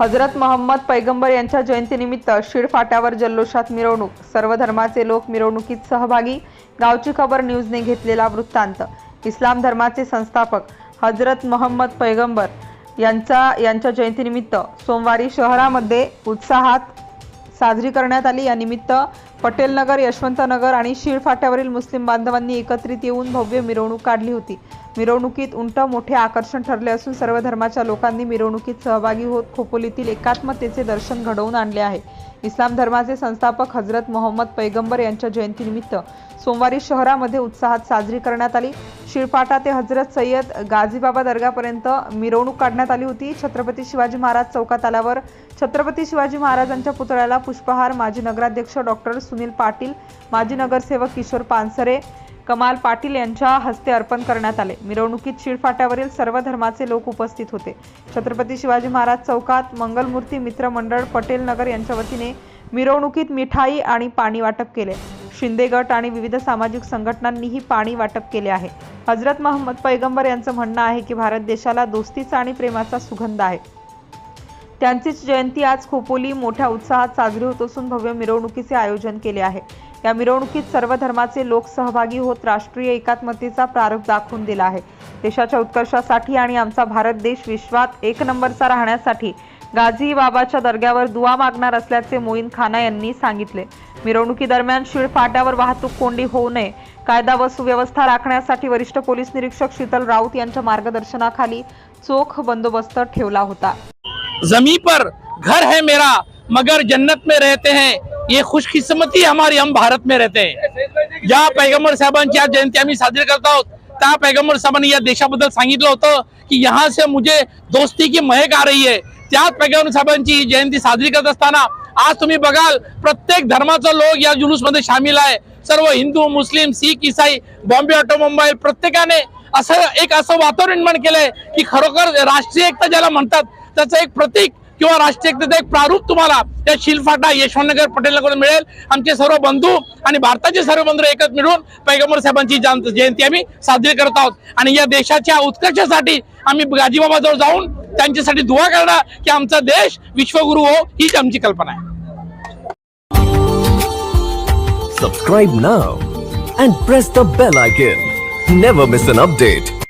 हजरत मोहम्मद पैगंबर यांच्या जयंतीनिमित्त शीड फाट्यावर जल्लोषात मिरवणूक. सर्व धर्माचे लोक मिरवणुकीत सहभागी. गावची खबर न्यूजने घेतलेला वृत्तांत. इस्लाम धर्माचे संस्थापक हजरत मोहम्मद पैगंबर यांचा यांच्या जयंतीनिमित्त सोमवारी शहरामध्ये उत्साहात साजरी करण्यात आली. यानिमित्त पटेलनगर यशवंतनगर आणि शीळ फाट्यावरील मुस्लिम बांधवांनी एकत्रित येऊन भव्य मिरवणूक काढली होती. मिरवणुकीत उंट मोठे आकर्षण ठरले असून सर्व धर्माच्या लोकांनी मिरवणुकीत सहभागी होत खोपोलीतील एकात्मतेचे दर्शन घडवून आणले आहे. इस्लाम धर्माचे संस्थापक हजरत मोहम्मद पैगंबर यांच्या जयंतीनिमित्त सोमवारी शहरामध्ये उत्साहात साजरी करण्यात आली. शिळपाटा ते हजरत सय्यद गाझीबाबा दर्गापर्यंत मिरवणूक काढण्यात आली होती. छत्रपती शिवाजी महाराज चौकात आल्यावर छत्रपती शिवाजी महाराजांच्या पुतळ्याला पुष्पहार माजी नगराध्यक्ष डॉक्टर सुनील पाटील माजी नगरसेवक किशोर पानसरे कमाल पाटील यांच्या हस्ते अर्पण करण्यात आले. मिरवणुकीत शिळफाट्यावरील सर्व धर्माचे लोक उपस्थित होते. छत्रपती शिवाजी महाराज चौकात मंगलमूर्ती मित्र मंडळ पटेल नगर यांच्या वतीने मिरवणुकीत मिठाई आणि पाणी वाटप केले. शिंदे गट आणि विविध सामाजिक संघटनांनीही पाणी वाटप केले आहे. हजरत महम्मद पैगंबर यांचं म्हणणं आहे की भारत देशाला दोस्तीचा आणि प्रेमाचा सुगंध आहे. त्यांचीच जयंती आज खोपोली मोठ्या उत्साहात साजरी होत असून भव्य मिरवणुकीचे आयोजन केले आहे. या मिरवणुकीत सर्व धर्माचे लोक सहभागी होत राष्ट्रीय एकात्मतेचा प्रारूप दाखवून दिला आहे. देशाच्या उत्कर्षासाठी आणि आमचा भारत देश विश्वात एक नंबरचा राहण्यासाठी गाझी बाबाच्या दर्ग्यावर दुवा मागणार असल्याचे मोईन खाना यांनी सांगितले. मिरवणुकीदरम्यान शीळ फाट्यावर वाहतूक कोंडी होऊ नये कायदा व सुव्यवस्था राखण्यासाठी वरिष्ठ पोलीस निरीक्षक शीतल राऊत यांच्या मार्गदर्शनाखाली चोख बंदोबस्त ठेवला होता. जमी पर घर है मेरा मगर जन्नत में रहते हैं। ये खुशकिस्मती हमारी हम भारत में रहते हैं। ज्या पैगंबर साहेबांची आज जयंती आम्ही साजरी करत आहोत त्या पैगंबर साहेबांनी या देशाबद्दल सांगितलं होतं की यहाँ से मुझे दोस्ती की महक आ रही है। त्याच पैगंबर साहेबांची ही जयंती साजरी करत असताना आज तुम्ही बघाल प्रत्येक धर्माचा लोक या जुलूसमध्ये सामील आहे. सर्व हिंदू मुस्लिम सिख इसाई बॉम्बे ऑटोमोबाईल प्रत्येकाने असं एक असं वातावरण निर्माण केलंय की खरोखर राष्ट्रीय एकता ज्याला म्हणतात त्याचं एक प्रतीक किंवा राष्ट्रीय एकतेचं एक प्रारूप तुम्हाला या शिलफाटा यशवंतनगर पटेलकडून मिळेल आमचे सर्व बंधू आणि भारताचे सर्व बंधू एकत्र मिळून पैगंबर साहेबांची जयंती आम्ही साजरी करत आहोत आणि या देशाच्या उत्कर्षासाठी आम्ही गाजीबाबाजवळ जाऊन त्यांच्यासाठी दुवा करणार की आमचा देश विश्वगुरु हो हीच आमची कल्पना आहे Subscribe now and press the bell icon. Never miss an update.